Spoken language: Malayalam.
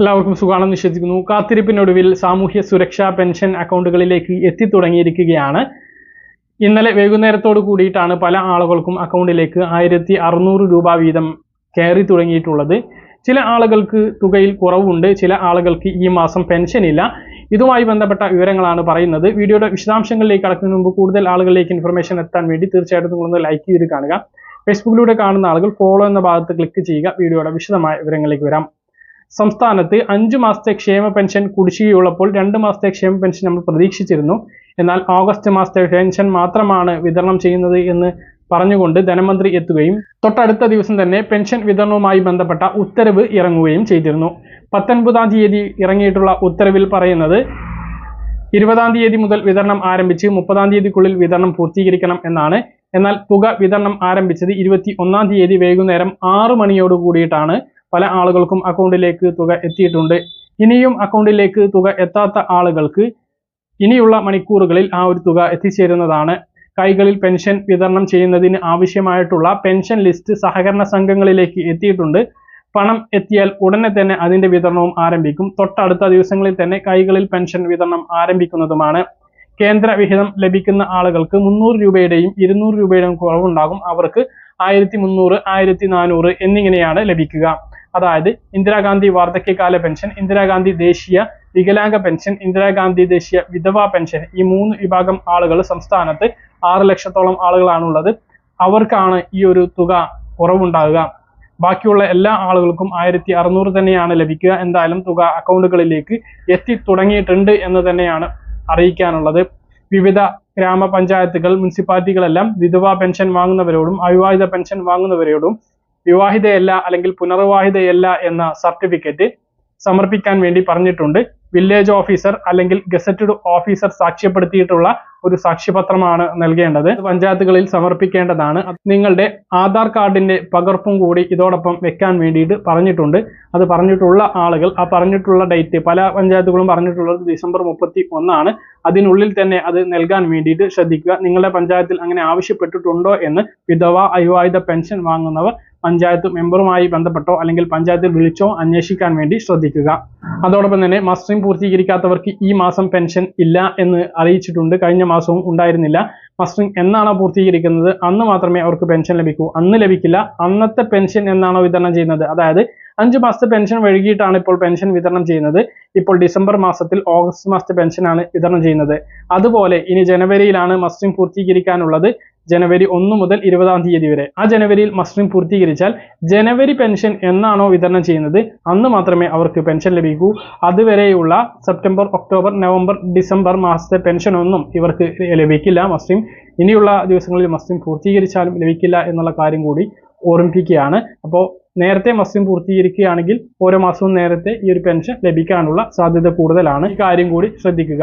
എല്ലാവർക്കും സുഖമാണെന്ന് വിശ്വസിക്കുന്നു. കാത്തിരിപ്പിനൊടുവിൽ സാമൂഹ്യ സുരക്ഷാ പെൻഷൻ അക്കൗണ്ടുകളിലേക്ക് എത്തിത്തുടങ്ങിയിരിക്കുകയാണ്. ഇന്നലെ വൈകുന്നേരത്തോട് കൂടിയിട്ടാണ് പല ആളുകൾക്കും അക്കൗണ്ടിലേക്ക് ആയിരത്തി അറുന്നൂറ് രൂപ വീതം കയറി തുടങ്ങിയിട്ടുള്ളത്. ചില ആളുകൾക്ക് തുകയിൽ കുറവുണ്ട് ചില ആളുകൾക്ക് ഈ മാസം പെൻഷൻ ഇല്ല. ഇതുമായി ബന്ധപ്പെട്ട വിവരങ്ങളാണ് പറയുന്നത്. വീഡിയോയുടെ വിശദാംശങ്ങളിലേക്ക് കടക്കുന്നതിന് മുമ്പ് കൂടുതൽ ആളുകളിലേക്ക് ഇൻഫർമേഷൻ എത്താൻ വേണ്ടി തീർച്ചയായിട്ടും നിങ്ങളൊന്ന് ലൈക്ക് ചെയ്ത് കാണുക. ഫേസ്ബുക്കിലൂടെ കാണുന്ന ആളുകൾ ഫോളോ എന്ന ഭാഗത്ത് ക്ലിക്ക് ചെയ്യുക. വീഡിയോയുടെ വിശദമായ വിവരങ്ങളിലേക്ക് വരാം. സംസ്ഥാനത്ത് അഞ്ചു മാസത്തെ ക്ഷേമ പെൻഷൻ കുടിശ്ശികയുള്ളപ്പോൾ രണ്ട് മാസത്തെ ക്ഷേമ പെൻഷൻ നമ്മൾ പ്രതീക്ഷിച്ചിരുന്നു. എന്നാൽ ഓഗസ്റ്റ് മാസത്തെ പെൻഷൻ മാത്രമാണ് വിതരണം ചെയ്യുന്നത് എന്ന് പറഞ്ഞുകൊണ്ട് ധനമന്ത്രി എത്തുകയും തൊട്ടടുത്ത ദിവസം തന്നെ പെൻഷൻ വിതരണവുമായി ബന്ധപ്പെട്ട ഉത്തരവ് ഇറങ്ങുകയും ചെയ്തിരുന്നു. പത്തൊൻപതാം തീയതി ഇറങ്ങിയിട്ടുള്ള ഉത്തരവിൽ പറയുന്നത് ഇരുപതാം തീയതി മുതൽ വിതരണം ആരംഭിച്ച് മുപ്പതാം തീയതിക്കുള്ളിൽ വിതരണം പൂർത്തീകരിക്കണം എന്നാണ്. എന്നാൽ തുക വിതരണം ആരംഭിച്ചത് ഇരുപത്തി ഒന്നാം തീയതി വൈകുന്നേരം ആറ് മണിയോട് കൂടിയിട്ടാണ്. പല ആളുകൾക്കും അക്കൗണ്ടിലേക്ക് തുക എത്തിയിട്ടുണ്ട്. ഇനിയും അക്കൗണ്ടിലേക്ക് തുക എത്താത്ത ആളുകൾക്ക് ഇനിയുള്ള മണിക്കൂറുകളിൽ ആ ഒരു തുക എത്തിച്ചേരുന്നതാണ്. കൈകളിൽ പെൻഷൻ വിതരണം ചെയ്യുന്നതിന് ആവശ്യമായിട്ടുള്ള പെൻഷൻ ലിസ്റ്റ് സഹകരണ സംഘങ്ങളിലേക്ക് എത്തിയിട്ടുണ്ട്. പണം എത്തിയാൽ ഉടനെ തന്നെ അതിന്റെ വിതരണവും ആരംഭിക്കും. തൊട്ടടുത്ത ദിവസങ്ങളിൽ തന്നെ കൈകളിൽ പെൻഷൻ വിതരണം ആരംഭിക്കുന്നതുമാണ്. കേന്ദ്ര വിഹിതം ലഭിക്കുന്ന ആളുകൾക്ക് മുന്നൂറ് രൂപയുടെയും ഇരുന്നൂറ് രൂപയുടെയും കുറവുണ്ടാകും. അവർക്ക് ആയിരത്തി മുന്നൂറ് ആയിരത്തി നാനൂറ് എന്നിങ്ങനെയാണ് ലഭിക്കുക. അതായത് ഇന്ദിരാഗാന്ധി വാർദ്ധക്യകാല പെൻഷൻ ഇന്ദിരാഗാന്ധി ദേശീയ വികലാംഗ പെൻഷൻ ഇന്ദിരാഗാന്ധി ദേശീയ വിധവാ പെൻഷൻ ഈ മൂന്ന് വിഭാഗം ആളുകൾ സംസ്ഥാനത്ത് ആറ് ലക്ഷത്തോളം ആളുകളാണുള്ളത്. അവർക്കാണ് ഈ ഒരു തുക കുറവുണ്ടാകുക. ബാക്കിയുള്ള എല്ലാ ആളുകൾക്കും ആയിരത്തി അറുന്നൂറ് തന്നെയാണ് ലഭിക്കുക. എന്തായാലും തുക അക്കൗണ്ടുകളിലേക്ക് എത്തി തുടങ്ങിയിട്ടുണ്ട് എന്ന് തന്നെയാണ് അറിയിക്കാനുള്ളത്. വിവിധ ഗ്രാമപഞ്ചായത്തുകൾ മുനിസിപ്പാലിറ്റികളെല്ലാം വിധവാ പെൻഷൻ വാങ്ങുന്നവരോടും അവിവാഹിത പെൻഷൻ വാങ്ങുന്നവരോടും വിവാഹിതയല്ല അല്ലെങ്കിൽ പുനർവിവാഹിതയല്ല എന്ന സർട്ടിഫിക്കറ്റ് സമർപ്പിക്കാൻ വേണ്ടി പറഞ്ഞിട്ടുണ്ട്. വില്ലേജ് ഓഫീസർ അല്ലെങ്കിൽ ഗസറ്റഡ് ഓഫീസർ സാക്ഷ്യപ്പെടുത്തിയിട്ടുള്ള ഒരു സാക്ഷ്യപത്രമാണ് നൽകേണ്ടത്. പഞ്ചായത്തുകളിൽ സമർപ്പിക്കേണ്ടതാണ്. നിങ്ങളുടെ ആധാർ കാർഡിന്റെ പകർപ്പും കൂടി ഇതോടൊപ്പം വെക്കാൻ വേണ്ടിയിട്ട് പറഞ്ഞിട്ടുണ്ട്. അത് പറഞ്ഞിട്ടുള്ള ആളുകൾ ആ പറഞ്ഞിട്ടുള്ള ഡേറ്റ് പല പഞ്ചായത്തുകളും പറഞ്ഞിട്ടുള്ളത് ഡിസംബർ മുപ്പത്തി ഒന്നാണ് അതിനുള്ളിൽ തന്നെ അത് നൽകാൻ വേണ്ടിയിട്ട് ശ്രദ്ധിക്കുക. നിങ്ങളുടെ പഞ്ചായത്തിൽ അങ്ങനെ ആവശ്യപ്പെട്ടിട്ടുണ്ടോ എന്ന് വിധവ അവിവാഹിത പെൻഷൻ വാങ്ങുന്നവർ പഞ്ചായത്ത് മെമ്പറുമായി ബന്ധപ്പെട്ടോ അല്ലെങ്കിൽ പഞ്ചായത്തിൽ വിളിച്ചോ അന്വേഷിക്കാൻ വേണ്ടി ശ്രദ്ധിക്കുക. അതോടൊപ്പം തന്നെ മസ്റ്ററിംഗ് പൂർത്തീകരിക്കാത്തവർക്ക് ഈ മാസം പെൻഷൻ ഇല്ല എന്ന് അറിയിച്ചിട്ടുണ്ട്. കഴിഞ്ഞ മാസവും ഉണ്ടായിരുന്നില്ല. മസ്റ്ററിംഗ് എന്നാണോ പൂർത്തീകരിക്കുന്നത്? അന്ന് മാത്രമേ അവർക്ക് പെൻഷൻ ലഭിക്കൂ. അന്ന് ലഭിക്കില്ല. അന്നത്തെ പെൻഷൻ എന്നാണോ വിതരണം ചെയ്യുന്നത്? അതായത് അഞ്ച് മാസത്തെ പെൻഷൻ വൈകിട്ടാണ് ഇപ്പോൾ പെൻഷൻ വിതരണം ചെയ്യുന്നത്. ഇപ്പോൾ ഡിസംബർ മാസത്തിൽ ഓഗസ്റ്റ് മാസത്തെ പെൻഷനാണ് വിതരണം ചെയ്യുന്നത്. അതുപോലെ ഇനി ജനുവരിയിലാണ് മസ്റ്ററിംഗ് പൂർത്തീകരിക്കാനുള്ളത്. ജനുവരി ഒന്ന് മുതൽ ഇരുപതാം തീയതി വരെ. ആ ജനുവരിയിൽ മസ്റ്ററിംഗ് പൂർത്തീകരിച്ചാൽ ജനുവരി പെൻഷൻ എന്നാണോ വിതരണം ചെയ്യുന്നത്? അന്ന് മാത്രമേ അവർക്ക് പെൻഷൻ ലഭിക്കൂ. അതുവരെയുള്ള സെപ്റ്റംബർ ഒക്ടോബർ നവംബർ ഡിസംബർ മാസത്തെ പെൻഷൻ ഒന്നും ഇവർക്ക് ലഭിക്കില്ല മസ്റ്ററിംഗ് ഇനിയുള്ള ദിവസങ്ങളിൽ മസ്റ്ററിംഗ് പൂർത്തീകരിച്ചാലും ലഭിക്കില്ല എന്നുള്ള കാര്യം കൂടി ഓർമ്മിപ്പിക്കുകയാണ്. അപ്പോൾ നേരത്തെ മസ്യം പൂർത്തീകരിക്കുകയാണെങ്കിൽ ഓരോ മാസവും നേരത്തെ ഈ ഒരു പെൻഷൻ ലഭിക്കാനുള്ള സാധ്യത കൂടുതലാണ്. ഈ കാര്യം കൂടി ശ്രദ്ധിക്കുക.